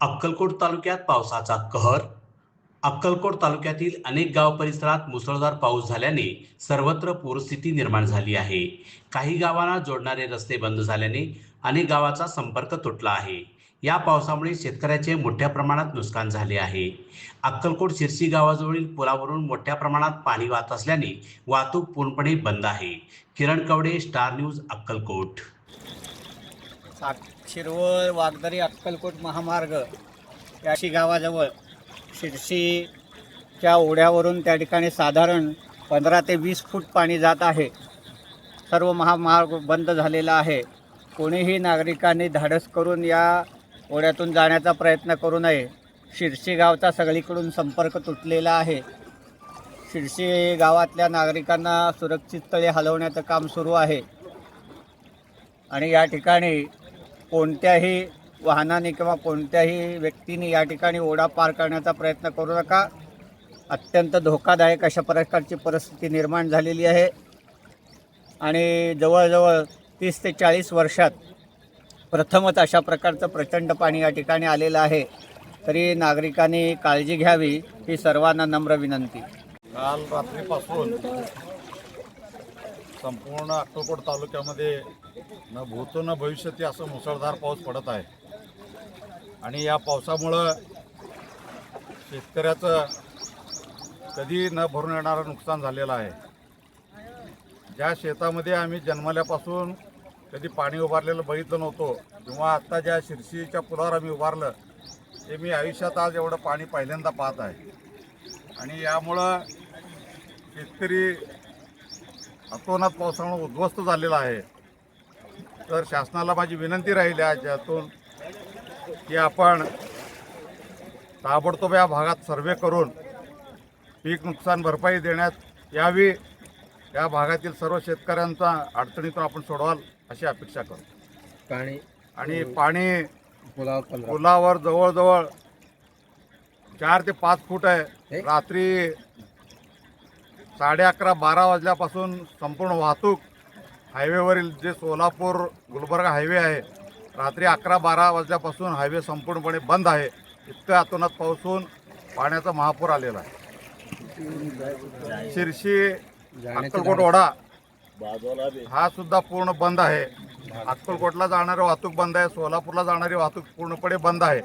अक्कलकोट तालुक्यात पावसाचा कहर. अक्कलकोट तालुक्यातील अनेक गाव परिसरात मुसळधार पाऊस झाल्याने सर्वत्र पूरस्थिती निर्माण झाली आहे. काही गावांना जोडणारे रस्ते बंद झाल्याने अनेक गावाचा संपर्क तुटला आहे. या पावसामुळे शेतकऱ्याचे मोठ्या प्रमाणात नुकसान झाले आहे. अक्कलकोट शिरसी गावाजवळील पुलावरून मोठ्या प्रमाणात पाणी वाहत असल्याने वाहतूक पूर्णपणे बंद आहे. Kiran Kawade star news Akkalkot. सात शिरवळ वागदरी अक्कलकोट महामार्ग याशी गावाजवळ शिरशीच्या ओढ्यावरून त्या ठिकाणी साधारण पंधरा ते वीस फूट पाणी जात आहे. सर्व महामार्ग बंद झालेला आहे. कोणीही नागरिकांनी धाडस करून या ओढ्यातून जाण्याचा प्रयत्न करू नये. शिरशी गावचा सगळीकडून संपर्क तुटलेला आहे. शिरशी गावातल्या नागरिकांना सुरक्षित स्थळी हलवण्याचं काम सुरू आहे. आणि या ठिकाणी कोणत्याही वाहनाने किंवा कोणत्याही व्यक्तीने या ठिकाणी ओढा पार करण्याचा प्रयत्न करू नका. अत्यंत धोकादायक अशा प्रकारची परिस्थिती निर्माण झालेली आहे. आणि जवळजवळ तीस ते चाळीस वर्षात प्रथमच अशा प्रकारचं प्रचंड पाणी या ठिकाणी आलेलं आहे. तरी नागरिकांनी काळजी घ्यावी ही सर्वांना नम्र विनंती. काल रात्रीपासून संपूर्ण अक्कलकोट तालुक्यामध्ये न भूतो न भविष्यती असं मुसळधार पाऊस पडत आहे. आणि या पावसामुळं शेतकऱ्याचं कधी न भरून येणारं नुकसान झालेलं आहे. ज्या शेतामध्ये आम्ही जन्मल्यापासून कधी पाणी उभारलेलं बघितलं नव्हतो किंवा आत्ता ज्या शिरशीच्या पुलावर आम्ही उभारलं ते मी आयुष्यात आज एवढं पाणी पहिल्यांदा पाहत आहे. आणि यामुळं शेतकरी अतोनात पावसामुळे उद्ध्वस्त झालेला आहे. तर शासनाला माझी विनंती राहील आहे याच्यातून की आपण ताबडतोब या भागात सर्वे करून पीक नुकसान भरपाई देण्यात यावी. या भागातील सर्व शेतकऱ्यांचा अडचणीतून आपण सोडवाल अशी अपेक्षा करतो. पाणी आणि पाणी पुलावर जवळजवळ चार ते पाच फूट आहे. रात्री साडे अकरा बारा वाजल्यापासून संपूर्ण वाहतूक हायवेवरील जे सोलापूर गुलबर्गा हायवे आहे रात्री अकरा बारा वाजल्यापासून हायवे संपूर्णपणे बंद आहे. इतकं अतोनात पाऊसून पाण्याचा महापूर आलेला आहे. शिरशी अक्कलकोट ओढा हा सुद्धा पूर्ण बंद आहे. अक्कलकोटला जाणारी वाहतूक बंद आहे सोलापूरला जाणारी वाहतूक पूर्णपणे बंद आहे.